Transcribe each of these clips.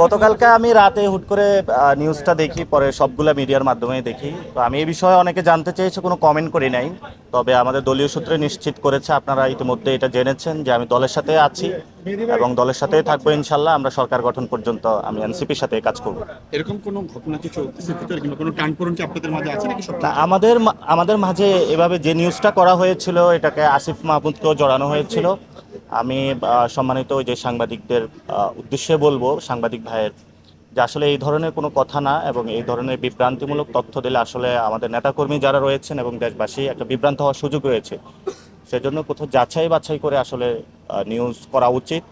গতকালকে আমি রাতে হুট করে নিউজটা দেখি, পরে সবগুলা মিডিয়ার মাধ্যমে দেখি। তো আমি এই বিষয়ে অনেকে জানতে চেয়েছে, কোনো কমেন্ট করি নাই। তবে আমাদের দলীয় সূত্রে নিশ্চিত করেছে, আপনারা ইতিমধ্যে এটা জেনেছেন যে আমি দলের সাথে আছি। এবং দলের সাথে থাকব ইনশাল্লাহ আমরা সরকার গঠন পর্যন্ত আমি এনসিপির সাথে কাজ করব। এরকম কোনো ঘটনা কি চলতেছে ভিতরে কিংবা কোনো টানপোড়ন কি আপনাদের মাঝে আছে নাকি না আমাদের মা- আমাদের মাঝে এভাবে যে নিউজটা করা হয়েছিল এটাকে আসিফ মাহমুদকেও জড়ানো হয়েছিল। আমি সম্মানিত ওই যে সাংবাদিকদের উদ্দেশ্যে বলব সাংবাদিক ভাইয়ের যে আসলে এই ধরনের কোনো কথা না এবং এই ধরনের বিভ্রান্তিমূলক তথ্য দিলে আসলে আমাদের নেতাকর্মী যারা রয়েছেন এবং দেশবাসী একটা বিভ্রান্ত হওয়ার সুযোগ রয়েছে। সেজন্য কোথাও যাচাই বাছাই করে আসলে নিউজ করা উচিত।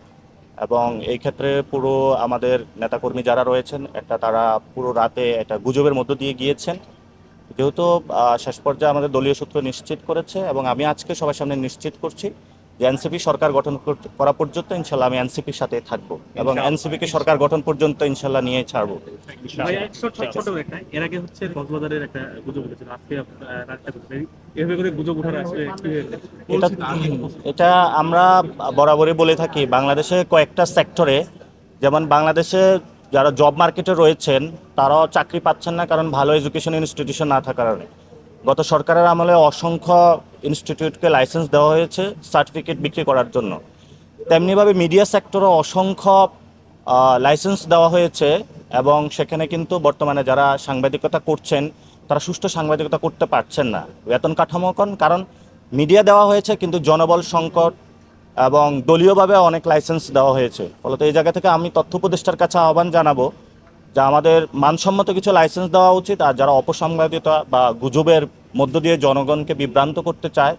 এবং এই ক্ষেত্রে পুরো আমাদের নেতাকর্মী যারা রয়েছেন, একটা তারা পুরো রাতে একটা গুজবের মধ্য দিয়ে গিয়েছেন। যেহেতু শেষ পর্যায়ে আমাদের দলীয় সূত্র নিশ্চিত করেছে এবং আমি আজকে সবার সামনে নিশ্চিত করছি যে এনসিপি সরকার গঠন কর- করা পর্যন্ত ইনশাল্লাহ আমি এনসিপির সাথে থাকব এবং এনসিপিকে সরকার গঠন পর্যন্ত ইনশাল্লাহ নিয়ে ছাড়বো। ভাই, ছোট- ছোট- ছোট একটা, এর আগে হচ্ছে কক্সবাজারের একটা গুজব উঠেছিল আজকে? এটা এটা আমরা বরাবরই বলে থাকি বাংলাদেশে কয়েকটা সেক্টরে যেমন বাংলাদেশে যারা জব মার্কেটে রয়েছেন তারাও চাকরি পাচ্ছেন না কারণ ভালো এডুকেশন ইনস্টিটিউশন না থাকার কারণে। গত সরকারের আমলে অসংখ্য ইনস্টিটিউটকে লাইসেন্স দেওয়া হয়েছে সার্টিফিকেট বিক্রি করার জন্য। তেমনিভাবে মিডিয়া সেক্টরও অসংখ্য লাইসেন্স দেওয়া হয়েছে এবং সেখানে কিন্তু বর্তমানে যারা সাংবাদিকতা করছেন, তারা সুষ্ঠু সাংবাদিকতা করতে পারছেন না। বেতন কাঠামোকন কারণ মিডিয়া দেওয়া হয়েছে কিন্তু জনবল সংকট এবং দলীয়ভাবে অনেক লাইসেন্স দেওয়া হয়েছে। ফলত এই জায়গা থেকে আমি তথ্য উপদেষ্টার কাছে আহ্বান জানাব যে আমাদের মানসম্মত কিছু লাইসেন্স দেওয়া উচিত, আর যারা অপসংবাদিতা বা গুজবের মধ্য দিয়ে জনগণকে বিভ্রান্ত করতে চায়,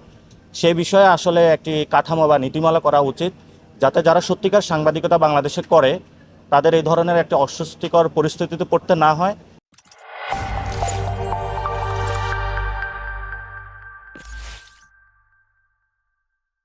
সে বিষয়ে আসলে একটি কাঠামো বা নীতিমালা করা উচিত, যাতে যারা সত্যিকার সাংবাদিকতা বাংলাদেশে করে, তাদের এই ধরনের একটি অস্বস্তিকর পরিস্থিতিতে পড়তে না হয়।